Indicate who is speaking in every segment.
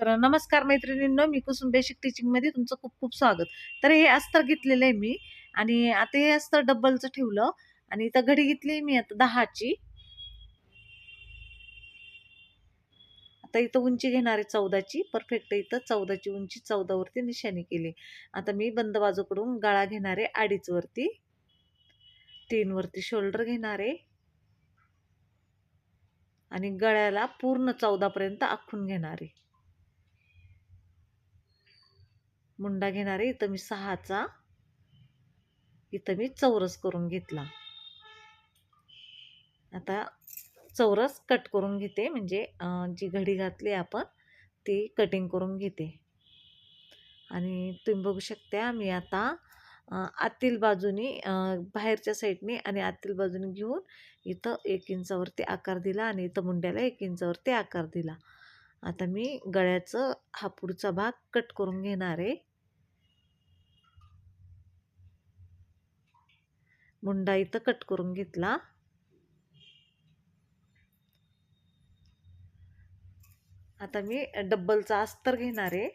Speaker 1: तर नमस्कार मैत्रिणींनो मी कुसुम बेसिक टीचिंगमध्ये तुमचं खूप खूप स्वागत. तर हे अस्तर घेतलेलं आहे मी आणि आता हे अस्तर डब्बलचं ठेवलं आणि इथं घडी घेतली मी आता दहाची. आता इथं उंची घेणार आहे चौदाची. परफेक्ट इथं चौदाची उंची चौदावरती निशाणी केली. आता मी बंद बाजूकडून गळा घेणार आहे तीनवरती शोल्डर घेणार आहे. आणि गळ्याला पूर्ण चौदापर्यंत आखून घेणार आहे मुंडा घेणार आहे इथं मी सहाचा इथं मी चौरस करून घेतला. आता चौरस कट करून घेते म्हणजे जी घडी घातली आपण ती कटिंग करून घेते. आणि तुम्ही बघू शकता मी आता आतील बाजूनी बाहेरच्या साईडने आणि आतील बाजूने घेऊन इथं एक इंचावरती आकार दिला आणि इथं मुंड्याला एक इंचावरती आकार दिला. आता मी गळ्याचं हा पुढचा भाग कट करून घेणार आहे. मुंडा इथं कट करून घेतला. आता मी डब्बलचा अस्तर घेणार आहे.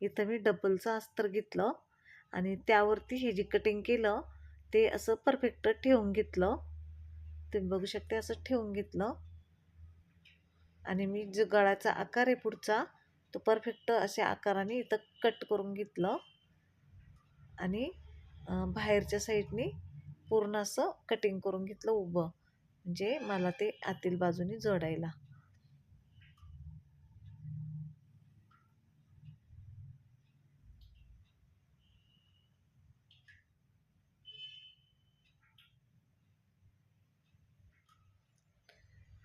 Speaker 1: इथं मी डब्बलचं अस्तर घेतलं आणि त्यावरती हे जे कटिंग केलं ते असं परफेक्ट ठेवून घेतलं. तुम्ही बघू शकते असं ठेवून घेतलं. आणि मी जो गळाचा आकार आहे पुढचा तो परफेक्ट अशा आकाराने इथं कट करून घेतलं. आणि बाहेरच्या साईडनी पूर्ण असं कटिंग करून घेतलं उभं. म्हणजे मला ते आतील बाजूने जोडायला.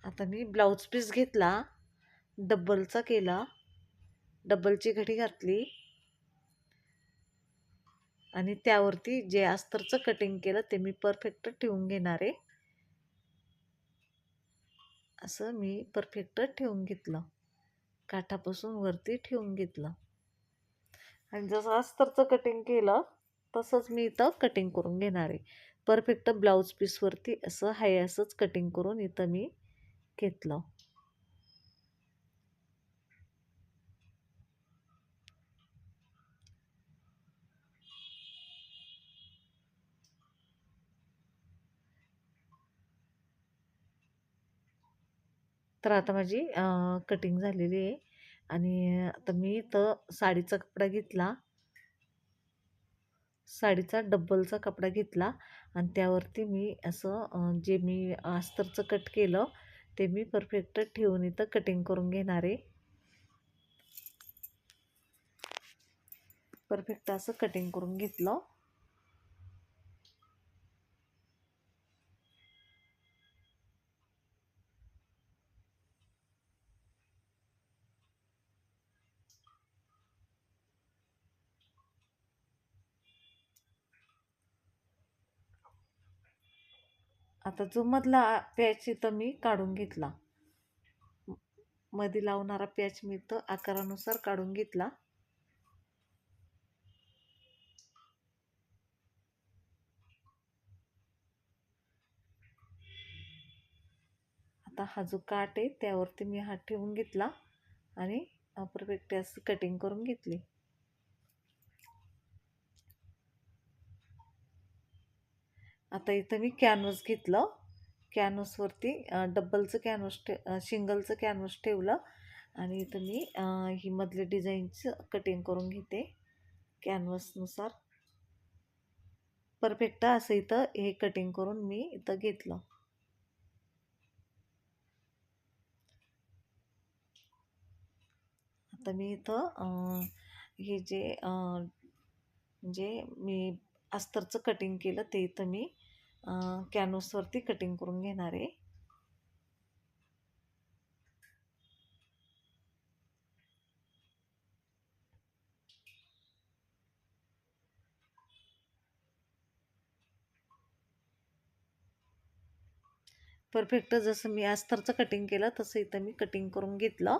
Speaker 1: आता मी ब्लाऊज पीस घेतला. डब्बलचा केला. डब्बलची घडी घातली. आणि त्यावरती जे अस्तरचं कटिंग केलं ते मी परफेक्ट ठेवून घेणार आहे. असं मी परफेक्ट ठेवून घेतलं. काठापासून वरती ठेवून घेतलं. आणि जसं अस्तरचं कटिंग केलं तसंच मी इथं कटिंग करून घेणार आहे. परफेक्ट ब्लाऊज पीसवरती असं हाय असंच कटिंग करून इथं मी घेतलं. तर आता माझी कटिंग झालेली आहे. आणि आता मी तर साडीचा कपडा घेतला. साडीचा डब्बलचा कपडा घेतला. आणि त्यावरती मी असं जे मी अस्तरचं कट केलं ते मी परफेक्ट ठेवून इथं कटिंग करून घेणार आहे. परफेक्ट असं कटिंग करून घेतलं. आता जो मधला पॅच इथं मी काढून घेतला. मधी मध्ये लावणारा पॅच मी इथं आकारानुसार काढून घेतला. आता हा जो काट आहे त्यावरती मी हात ठेवून घेतला आणि परफेक्ट असं कटिंग करून घेतली. आता इथं मी कॅनव्हस घेतलं. कॅनव्हसवरती डब्बलचं कॅनव्हस ठे शिंगलचं कॅनव्हस ठेवलं. आणि इथं मी ही मधले डिझाईनचं कटिंग करून घेते. कॅनव्हसनुसार परफेक्ट असं इथं हे कटिंग करून मी इथं घेतलं. आता मी इथं हे जे म्हणजे मी अस्तरचं कटिंग केलं ते इथं मी कॅनोसवरती कटिंग करून घेणार आहे. परफेक्ट जसं मी अस्तरचं कटिंग केलं तसं इथं मी कटिंग करून घेतलं.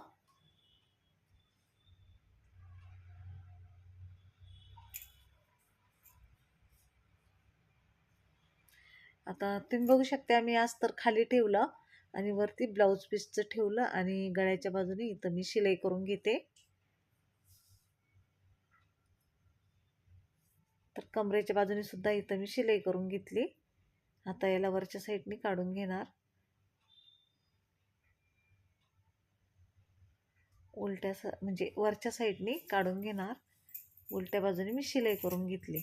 Speaker 1: आता तुम्ही बघू शकता मी तर खाली ठेवलं आणि वरती ब्लाऊज पीसचं ठेवलं आणि गळ्याच्या बाजूने इथं मी शिलाई करून घेते. तर कमरेच्या बाजूने सुद्धा इथं मी शिलाई करून घेतली. आता याला वरच्या साईडने काढून घेणार. उलट्या स म्हणजे वरच्या साईडने काढून घेणार. उलट्या बाजूने मी शिलाई करून घेतली.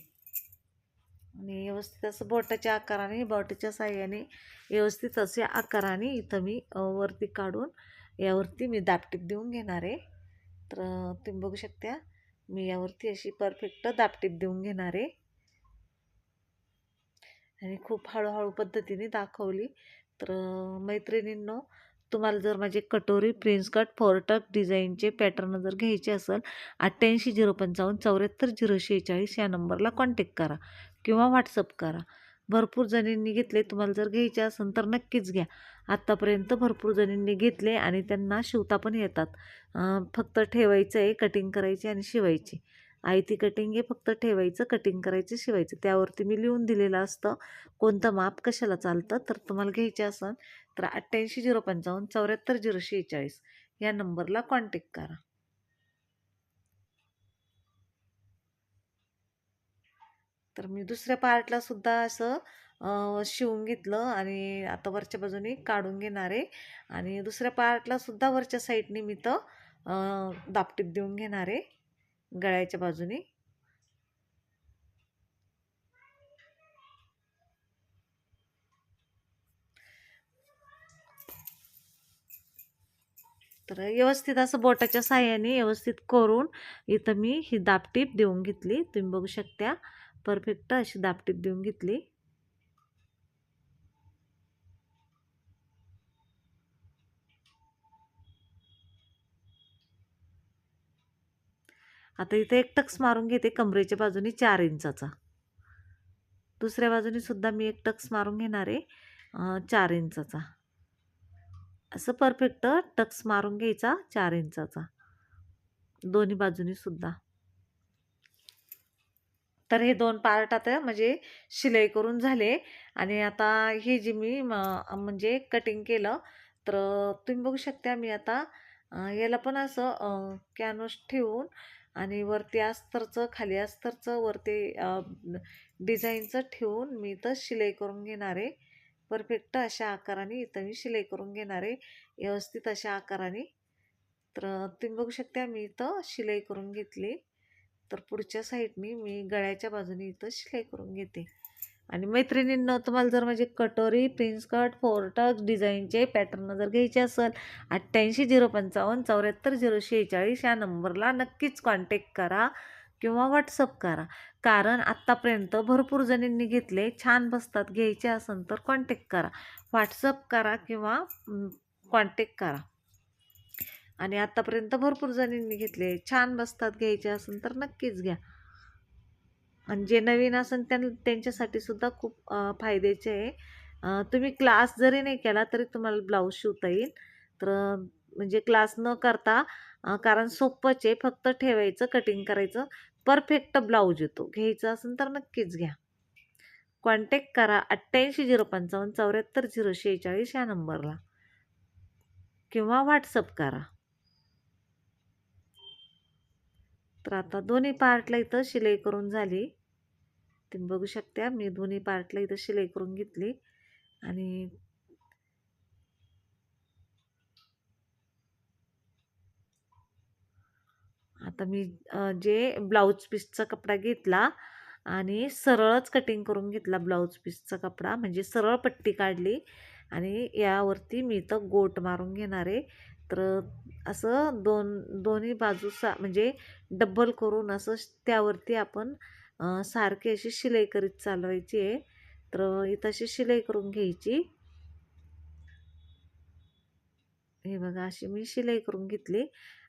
Speaker 1: आणि व्यवस्थित असं बोटाच्या आकाराने बोटाच्या साह्याने व्यवस्थित असे आकाराने इथं मी वरती काढून यावरती मी दापटीप देऊन घेणार आहे. तर तुम्ही बघू शकता मी यावरती अशी परफेक्ट दापटीप देऊन घेणार आहे. आणि खूप हळूहळू पद्धतीने दाखवली. तर मैत्रिणींनो तुम्हाला जर माझे कटोरी प्रिन्स कट फोरटक डिझाईनचे पॅटर्न जर घ्यायचे असेल अठ्ठ्याऐंशी झिरो पंचावन्न चौऱ्याहत्तर झिरो शेहेचाळीस या नंबरला कॉन्टॅक्ट करा. किंवा व्हॉट्सअप करा. भरपूर जणींनी घेतले तुम्हाला जर घ्यायचे असेल तर नक्कीच घ्या. आत्तापर्यंत भरपूर जणींनी घेतले आणि त्यांना शिवता पण येतात. फक्त ठेवायचं आहे कटिंग करायची आणि शिवायची. आयती कटिंग हे फक्त ठेवायचं कटिंग करायचं शिवायचं. त्यावरती मी लिहून दिलेलं असतं कोणतं माप कशाला चालतं तर तुम्हाला घ्यायचे असेल तर अठ्ठ्याऐंशी झिरो पंचावन्न चौऱ्याहत्तर झिरो शेहेचाळीस या नंबरला कॉन्टॅक्ट करा. तर मी दुसऱ्या पार्टला सुद्धा असं शिवून घेतलं आणि आता वरच्या बाजूने काढून घेणार आहे. आणि दुसऱ्या पार्टला सुद्धा वरच्या साईडने मी तर दापटीप देऊन घेणार आहे गळ्याच्या बाजूने. तर व्यवस्थित असं बोटाच्या साह्याने व्यवस्थित करून इथं मी ही दापटीप देऊन घेतली. तुम्ही बघू शकता. परफेक्ट अशी दापटीत देऊन घेतली. आता इथे एक टक्स मारून घेते कमरेच्या बाजूने चार इंचाचा. दुसऱ्या बाजूने सुद्धा मी एक टक्स मारून घेणार आहे चार इंचाचा. असं परफेक्ट टक्स मारून घ्यायचा चार इंचाचा. दोन्ही बाजूनी सुद्धा. तर हे दोन पार्ट आता म्हणजे शिलाई करून झाले. आणि आता हे जे मी म्हणजे कटिंग केलं तर तुम्ही बघू शकता मी आता याला पण असं कॅनव्हस ठेवून आणि वरती अस्तरचं खाली अस्तरचं वरती डिझाईनचं ठेवून मी इथं शिलाई करून घेणार आहे. परफेक्ट अशा आकाराने इथं मी शिलाई करून घेणार आहे. व्यवस्थित अशा आकाराने. तर तुम्ही बघू शकता मी इथं शिलाई करून घेतली. तर पुढच्या साईडनी मी गळ्याच्या बाजूने इथं शिलाई करून घेते. आणि मैत्रिणींना तुम्हाला जर माझे कटोरी प्रिन्स कट फोरटक डिझाईनचे पॅटर्न जर घ्यायचे असेल अठ्ठ्याऐंशी झिरो पंचावन्न चौऱ्याहत्तर झिरो शेहेचाळीस या नंबरला नक्कीच कॉन्टॅक्ट करा किंवा व्हॉट्सअप करा. कारण आत्तापर्यंत भरपूर जणींनी घेतले छान बसतात घ्यायचे असेल तर कॉन्टॅक्ट करा. व्हॉट्सअप करा किंवा कॉन्टॅक्ट करा. आणि आत्तापर्यंत भरपूर जणींनी घेतले. छान बसतात घ्यायचे असेल तर नक्कीच घ्या. आणि जे नवीन असेल त्यां त्यांच्यासाठी सुद्धा खूप फायद्याचे आहे. तुम्ही क्लास जरी नाही केला तरी तुम्हाला ब्लाऊज शिवता येईल. तर म्हणजे क्लास न करता कारण सोपंच आहे. फक्त ठेवायचं कटिंग करायचं. परफेक्ट ब्लाऊज येतो. घ्यायचं असेल तर नक्कीच घ्या. कॉन्टॅक्ट करा अठ्ठ्याऐंशी झिरो पंचावन्न चौऱ्याहत्तर झिरो शेहेचाळीस या नंबरला. किंवा व्हॉट्सअप करा. तर आता दोन्ही पार्टला इथं शिलाई करून झाली. तुम्ही बघू शकता मी दोन्ही पार्टला इथं शिलाई करून घेतली. आणि आता मी जे ब्लाऊज पीसचा कपडा घेतला आणि सरळच कटिंग करून घेतला ब्लाऊज पीसचा कपडा म्हणजे सरळ पट्टी काढली. आणि यावरती मी इथं गोट मारून घेणार आहे. तर असं दोन दोन्ही बाजूसा म्हणजे डब्बल करून असं त्यावरती आपण सारखी अशी शिलाई करीत चालवायची आहे. तर इथं अशी शिलाई करून घ्यायची. हे बघा अशी मी शिलाई करून घेतली.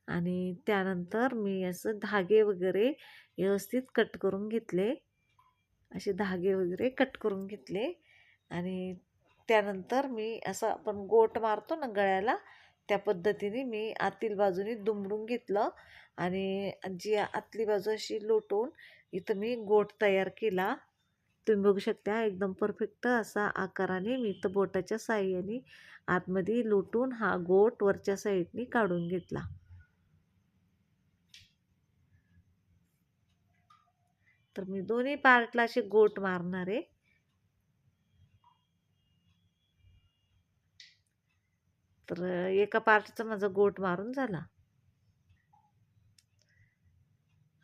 Speaker 1: आणि त्यानंतर मी असं धागे वगैरे व्यवस्थित कट करून घेतले. असे धागे वगैरे कट करून घेतले. आणि त्यानंतर मी असं आपण गोट मारतो ना गळ्याला त्या पद्धतीने मी आतील बाजूने दुमडून घेतलं आणि जी आतली बाजू अशी लोटून इथं मी गोट तयार केला. तुम्ही बघू शकता एकदम परफेक्ट असा आकाराने मी इथं बोटाच्या साह्याने आतमध्ये लुटून हा गोट वरच्या साईडनी काढून घेतला. तर मी दोन्ही पार्टला असे गोट मारणार. आहे तर एका पार्टचा माझा गोट मारून झाला.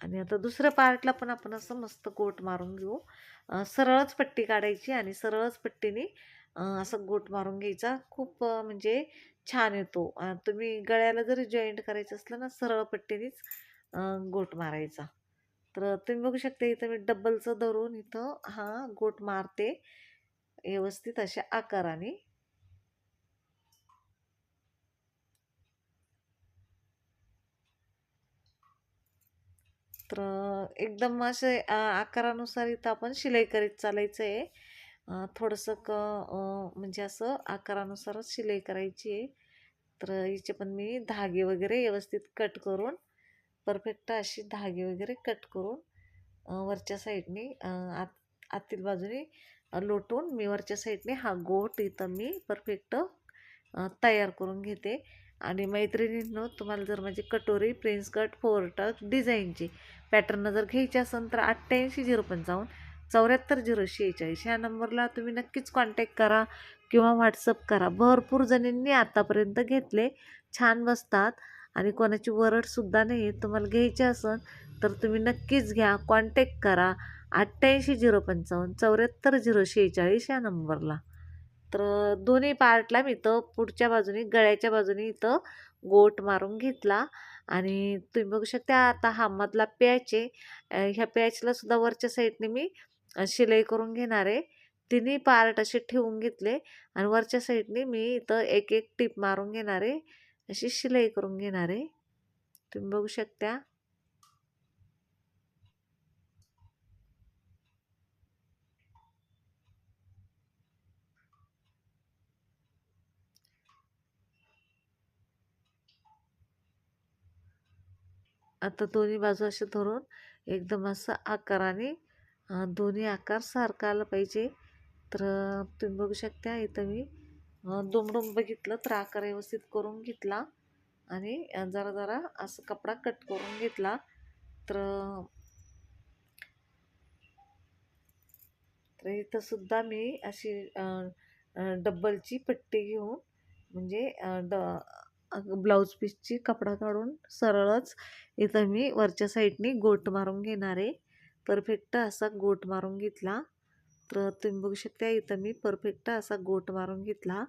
Speaker 1: आणि आता दुसऱ्या पार्टला पण आपण असं मस्त गोट मारून घेऊ. सरळच पट्टी काढायची आणि सरळच पट्टीने असं गोट मारून घ्यायचा. खूप म्हणजे छान येतो. तुम्ही गळ्याला जरी जॉईंट करायचं असलं ना सरळ पट्टीनेच गोट मारायचा. तर तुम्ही बघू शकता इथं मी डब्बलचं धरून इथं हा गोट मारते. व्यवस्थित अशा आकाराने. तर एकदम असे आकारानुसार इथं आपण शिलाई करीत चालायचं आहे थोडंसं क म्हणजे असं आकारानुसारच शिलाई करायची आहे. तर हिचे पण मी धागे वगैरे व्यवस्थित कट करून परफेक्ट अशी धागे वगैरे कट करून वरच्या साईडने आत आतील बाजूने लोटून मी वरच्या साईडने हा गोट इथं मी परफेक्ट तयार करून घेते. आणि मैत्रिणींनो तुम्हाला जर माझी कटोरी प्रिन्स कट फोर डिझाईनची पॅटर्न जर घ्यायची असेल तर अठ्ठ्याऐंशी झिरो पंचावन्न चौऱ्याहत्तर झिरो शेहेचाळीस ह्या नंबरला तुम्ही नक्कीच कॉन्टॅक्ट करा किंवा व्हॉट्सअप करा. भरपूर जणींनी आतापर्यंत घेतले छान बसतात आणि कोणाची वरडसुद्धा नाही तुम्हाला घ्यायची असेल तर तुम्ही नक्कीच घ्या कॉन्टॅक्ट करा अठ्ठ्याऐंशी झिरो पंचावन्न चौऱ्याहत्तर झिरो शेहेचाळीस या नंबरला. तर दोन्ही पार्टला मी इथं पुढच्या बाजूने गळ्याच्या बाजूने इथं गोट मारून घेतला. आणि तुम्ही बघू शकता आता हा मधला पॅच आहे. ह्या पॅचला सुद्धा वरच्या साईडने मी शिलाई करून घेणार आहे. तिन्ही पार्ट असे ठेवून घेतले. आणि वरच्या साईडने मी इथं एक एक टीप मारून घेणार आहे. अशी शिलाई करून घेणार आहे. तुम्ही बघू शकता. आता दोन्ही बाजू असे धरून एकदम असं आकाराने दोन्ही आकार सारखा आला पाहिजे. तर तुम्ही बघू शकता इथं मी दुमडूम बघितलं तर आकार व्यवस्थित करून घेतला आणि जरा जरा असं कपडा कट करून घेतला. तर तर इथंसुद्धा मी अशी डब्बलची पट्टी घेऊन म्हणजे ड ब्लाऊज पीसची कपडा काढून सरळच इथं मी वरच्या साईडनी गोट मारून घेणार आहे. परफेक्ट असा गोट मारून घेतला. तर तुम्ही बघू शकता इथं मी परफेक्ट असा गोट मारून घेतला.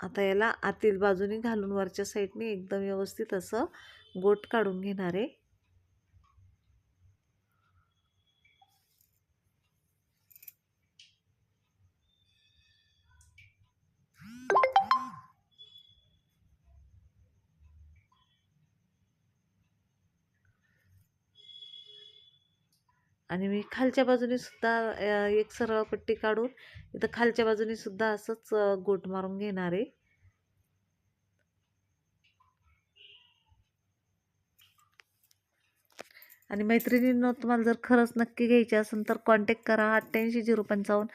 Speaker 1: आता याला आतील बाजूने घालून वरच्या साईडने एकदम व्यवस्थित असं गोट काढून घेणार आहे. आणि मी खालच्या बाजूने सुद्धा एक सरळ पट्टी काढून इथं खालच्या बाजूने सुद्धा असंच गोट मारून घेणार आहे. आणि मैत्रिणींना तुम्हाला जर खरंच नक्की घ्यायची असेल तर कॉन्टॅक्ट करा अठ्ठ्याऐंशी झिरो पंचावन्न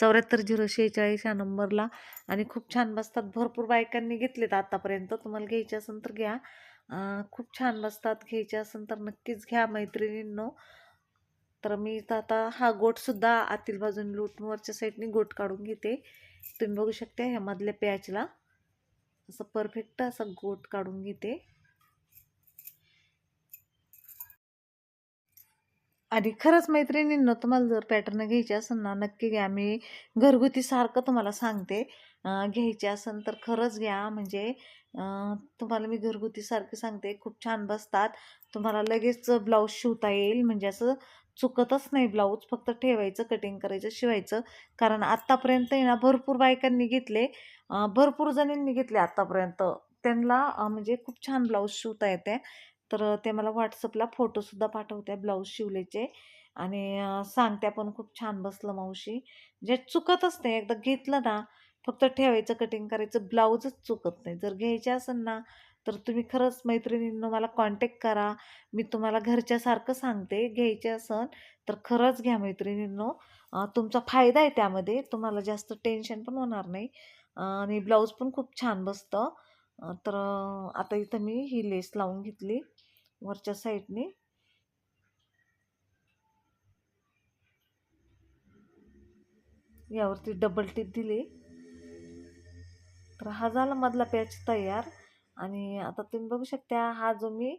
Speaker 1: चौऱ्याहत्तर झिरो शेहेचाळीस ह्या नंबरला. आणि खूप छान बसतात. भरपूर बायकांनी घेतलेत आतापर्यंत. तुम्हाला घ्यायचे असेल तर घ्या. खूप छान बसतात. घ्यायचे असेल तर नक्कीच घ्या मैत्रिणींनो. तर मी इथं आता हा गोटसुद्धा आतील बाजून लूटवरच्या साईडने गोट काढून घेते. तुम्ही बघू शकता ह्या मधल्या पॅचला असं परफेक्ट असा गोट काढून घेते. आणि खरंच मैत्रिणींना तुम्हाला जर पॅटर्न घ्यायचे असेल ना नक्की घ्या. मी घरगुती सारखं तुम्हाला सांगते. घ्यायचे असेल तर खरंच घ्या. म्हणजे तुम्हाला मी घरगुती सारखे सांगते. खूप छान बसतात. तुम्हाला लगेच ब्लाऊज शिवता येईल. म्हणजे असं चुकतच नाही ब्लाऊज फक्त ठेवायचं कटिंग करायचं शिवायचं. कारण आत्तापर्यंत ना भरपूर बायकांनी घेतले. भरपूर जणींनी घेतले आत्तापर्यंत. त्यांना म्हणजे खूप छान ब्लाऊज शिवता येते. तर ते मला व्हॉट्सअपला फोटोसुद्धा पाठवते ब्लाऊज शिवलेचे. आणि सांगत्या पण खूप छान बसलं मावशी. जे चुकतच नाही एकदा घेतलं ना फक्त ठेवायचं कटिंग करायचं ब्लाऊजच चुकत नाही. जर घ्यायचे असेल ना तर तुम्ही खरंच मैत्रिणींनो मला कॉन्टॅक्ट करा. मी तुम्हाला घरच्यासारखं सांगते घ्यायचे असन तर खरंच घ्या मैत्रिणींनो. तुमचा फायदा आहे त्यामध्ये. तुम्हाला जास्त टेन्शन पण होणार नाही. आणि ब्लाऊज पण खूप छान बसतं. तर आता इथं मी ही लेस लावून घेतली वरच्या साईडने. यावरती डबल टिप दिली. तर हा झाला मधला पॅच तयार. आणि आता तुम्ही बघू शकता हा जो मी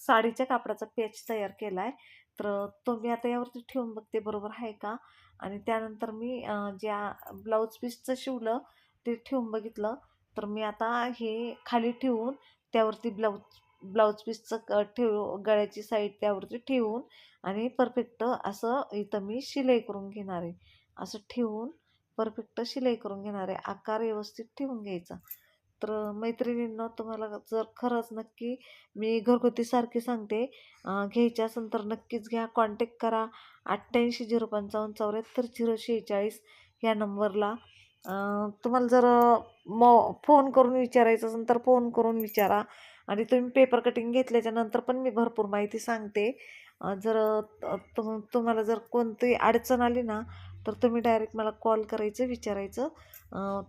Speaker 1: साडीच्या कापडाचा पेच तयार केला आहे तर तो मी आता यावरती ठेवून बघते बरोबर आहे का? आणि त्यानंतर मी ज्या ब्लाऊज पीसचं शिवलं ते ठेवून बघितलं तर मी आता हे खाली ठेवून त्यावरती ब्लाऊज ब्लाऊज पीसचं ठेव गळ्याची साईड त्यावरती ठेवून आणि परफेक्ट असं इथं मी शिलाई करून घेणार आहे. असं ठेवून परफेक्ट शिलाई करून घेणार आहे. आकार व्यवस्थित ठेवून घ्यायचा. तर मैत्रिणींना तुम्हाला जर खरंच नक्की मी घरगुतीसारखी सांगते घ्यायची असेल तर नक्कीच घ्या. कॉन्टॅक्ट करा. अठ्ठ्याऐंशी झिरो पंचावन्न चौऱ्याहत्तर झिरो शेहेचाळीस ह्या नंबरला. तुम्हाला जर मो फोन करून विचारायचं असेल तर फोन करून विचारा. आणि तुम्ही पेपर कटिंग घेतल्याच्या नंतर पण मी भरपूर माहिती सांगते. जर तुम तुम्हाला जर कोणती अडचण आली ना तर तुम्ही डायरेक्ट मला कॉल करायचं विचारायचं.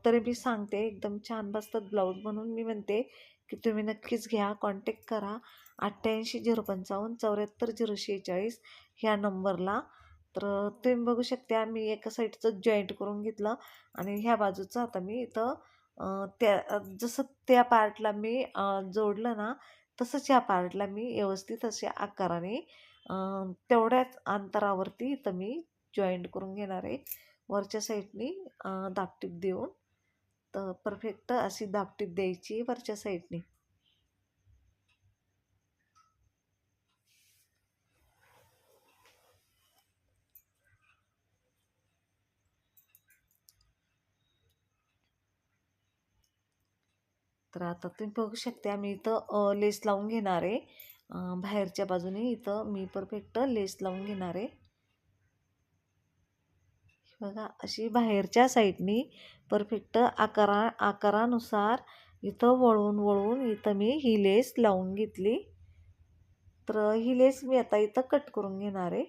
Speaker 1: तरी मी सांगते एकदम छान बसतात ब्लाऊज म्हणून मी म्हणते की तुम्ही नक्कीच घ्या कॉन्टॅक्ट करा. अठ्ठ्याऐंशी झिरो पंचावन्न चौऱ्याहत्तर झिरो शेहेचाळीस ह्या नंबरला. तर तुम्ही बघू शकता मी एका साईडचं जॉईंट करून घेतलं आणि ह्या बाजूचं आता मी इथं त्या जसं त्या पार्टला मी जोडलं ना तसंच ह्या पार्टला मी व्यवस्थित अशा आकाराने तेवढ्याच अंतरावरती इथं मी जॉईंट करून घेणार आहे. वरच्या साईडनी दापटीप देऊन तर परफेक्ट अशी दापटीप द्यायची वरच्या साईडनी. तर आता तुम्ही बघू शकते आम्ही इथं लेस लावून घेणार आहे. बाहेरच्या बाजूने इथं मी परफेक्ट लेस लावून घेणार आहे. बघा अशी बाहेरच्या साईडनी परफेक्ट आकारा आकारानुसार इथं वळून वळून इथं मी ही लेस लावून घेतली. तर ही लेस मी आता इथं कट करून घेणार आहे.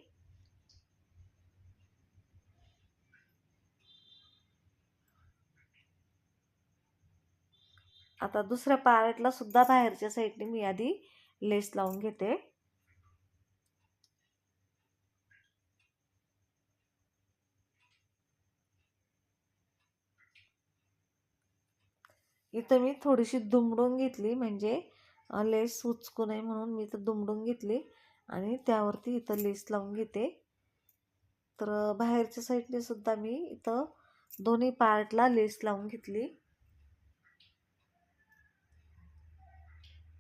Speaker 1: आता दुसऱ्या पार्टला सुद्धा बाहेरच्या साईडने मी आधी लेस लावून घेते. इथं मी थोडीशी दुमडून घेतली म्हणजे लेस उचकू नये म्हणून मी इथं दुमडून घेतली आणि त्यावरती इथं लेस लावून घेते. तर बाहेरच्या साईडने सुद्धा मी इथं दोन्ही पार्टला लेस लावून घेतली.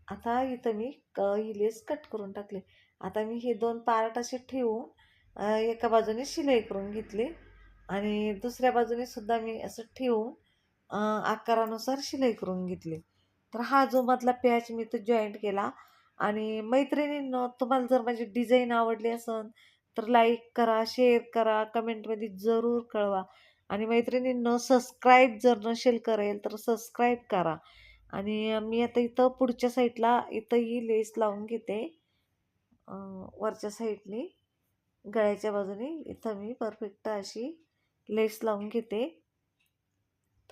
Speaker 1: आता इथं मी क ही लेस कट करून टाकली. आता मी हे दोन पार्ट असे ठेवून एका बाजूने शिलाई करून घेतली आणि दुसऱ्या बाजूने सुद्धा मी असं ठेवून आकारानुसार शिलाई करून घेतली. तर हा जो मधला पॅच मी तो जॉईंट केला आणि मैत्रिणींनो तुम्हाला जर माझी डिझाईन आवडली असेल तर लाईक करा शेअर करा कमेंटमध्ये जरूर कळवा. आणि मैत्रिणींनो सबस्क्राईब जर नसेल करेल तर सबस्क्राईब करा. आणि मी आता इथं पुढच्या साईडला इथं ही लेस लावून घेते. वरच्या साईडनी गळ्याच्या बाजूने इथं मी परफेक्ट अशी लेस लावून घेते.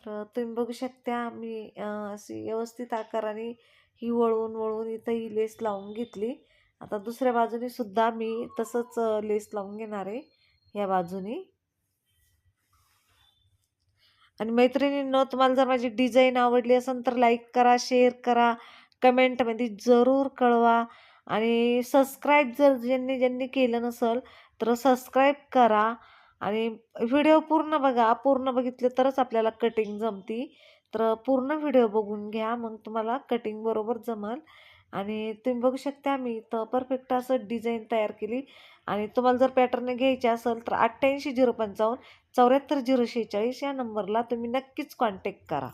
Speaker 1: तर तुम्ही बघू शकता मी अशी व्यवस्थित आकाराने ही वळवून वळवून इथं ही लेस लावून घेतली. आता दुसऱ्या बाजूने सुद्धा मी तसंच लेस लावून घेणार आहे ह्या बाजूनी. आणि मैत्रिणींनो तुम्हाला जर माझी डिझाईन आवडली असेल तर लाईक करा शेअर करा कमेंटमध्ये जरूर कळवा. आणि सबस्क्राईब जर ज्यांनी ज्यांनी केलं नसेल तर सबस्क्राईब करा. आणि व्हिडिओ पूर्ण बघा पूर्ण बघितले तरच आपल्याला कटिंग जमती. तर पूर्ण व्हिडिओ बघून घ्या मग तुम्हाला कटिंग बरोबर जमल. आणि तुम्ही बघू शकता मी इथं परफेक्ट असं डिझाईन तयार केली. आणि तुम्हाला जर पॅटर्न घ्यायचे असेल तर अठ्ठ्याऐंशी झिरो पंचावन्न चौऱ्याहत्तर झिरो शेहेचाळीस या नंबरला तुम्ही नक्कीच कॉन्टॅक्ट करा.